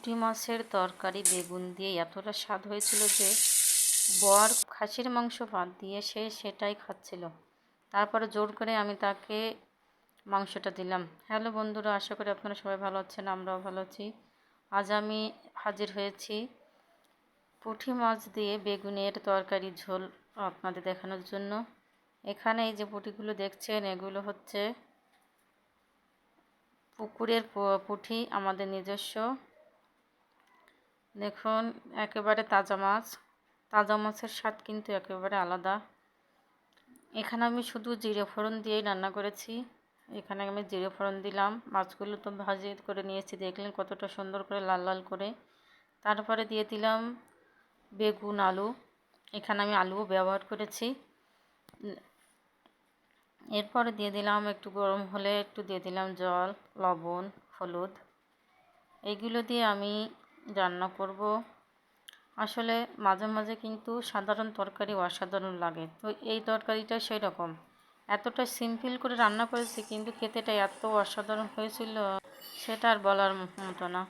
পুঁটি মাছের তরকারি বেগুন দিয়ে এতটা স্বাদ হয়েছিল যে বর খাসির মাংস বাদ দিয়ে সে সেটাই খাচ্ছিল। তারপরে জোর করে আমি তাকে মাংসটা দিলাম। হ্যালো বন্ধুরা, আশা করি আপনারা সবাই ভালো আছেন, আমরাও ভালো আছি। আজ আমি হাজির হয়েছি পুঁটি মাছ দিয়ে বেগুনের তরকারি ঝোল আপনাদের দেখানোর জন্য। এখানে এই যে পুঁটিগুলো দেখছেন, এগুলো হচ্ছে পুকুরের পুঁটি আমাদের নিজস্ব। দেখুন, একেবারে তাজা মাছ। তাজা মাছের স্বাদ কিন্তু একেবারে আলাদা। এখানে আমি শুধু জিরে ফোড়ন দিয়েই রান্না করেছি। এখানে আমি জিরে ফোড়ন দিলাম। মাছগুলো তো ভাজি করে নিয়েছি, দেখলেন কতটা সুন্দর করে লাল লাল করে। তারপরে দিয়ে দিলাম বেগুন, আলু। এখানে আমি আলুও ব্যবহার করেছি। এরপরে দিয়ে দিলাম একটু গরম হলে একটু দিয়ে দিলাম জল, লবণ, হলুদ। এইগুলো দিয়ে আমি রান্না করব। আসলে মাঝে মাঝে কিন্তু সাধারণ তরকারি অসাধারণ লাগে। তো এই তরকারিটা সেই রকম এতটা সিম্পল করে রান্না করেছি কিন্তু খেতেটা এত অসাধারণ হয়েছিল, সেটা আর বলার মতো না।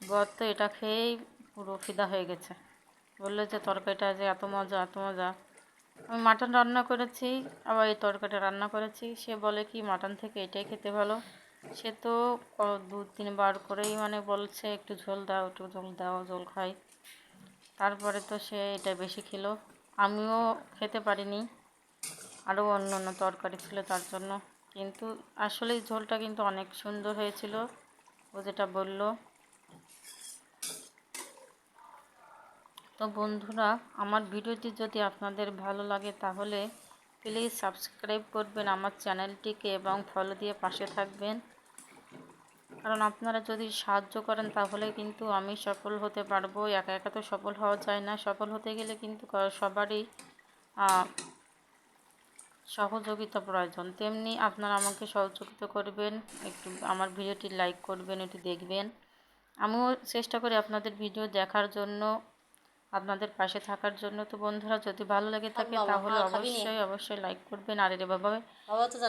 বর এটা খেয়েই পুরো ফিদা হয়ে গেছে। বলল যে, তরকারিটা যে এত মজা এত মজা। আমি মাটন রান্না করেছি, আবার এই তরকারিটা রান্না করেছি। সে বলে, কি, মাটন থেকে এটাই খেতে ভালো? সে তো দু, তিনবার করেই মানে বলছে, একটু ঝোল দাও, একটু ঝোল দাও, ঝোল খাই। তারপরে তো সে এটা বেশি খেলো। আমিও খেতে পারিনি। আরও অন্য অন্য তরকারি ছিল তার জন্য। কিন্তু আসলে ঝোলটা কিন্তু অনেক সুন্দর হয়েছিল, ও যেটা বলল। তো বন্ধুরা, আমার ভিডিওটি যদি আপনাদের ভালো লাগে তাহলে প্লিজ সাবস্ক্রাইব করবেন আমার চ্যানেলটিকে এবং ফলো দিয়ে পাশে থাকবেন। কারণ আপনারা যদি সাহায্য করেন তাহলে কিন্তু আমি সফল হতে পারব। একা একা তো সফল হওয়া যায় না। সফল হতে গেলে কিন্তু সবারই সহযোগিতা প্রয়োজন। তেমনি আপনারা আমাকে সহযোগিতা করবেন, একটু আমার ভিডিওটি লাইক করবেন, একটু দেখবেন। আমিও চেষ্টা করি আপনাদের ভিডিও দেখার জন্য। আপনাদের পাশে থাকার জন্য তো বন্ধুরা যদি ভালো লাগে থাকে তাহলে অবশ্যই অবশ্যই লাইক করবেন। আর বাবা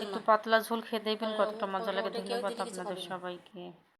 একটু পাতলা ঝোল খেয়ে দেখবেন কতটা মজা লাগে। ধন্যবাদ আপনাদের সবাইকে।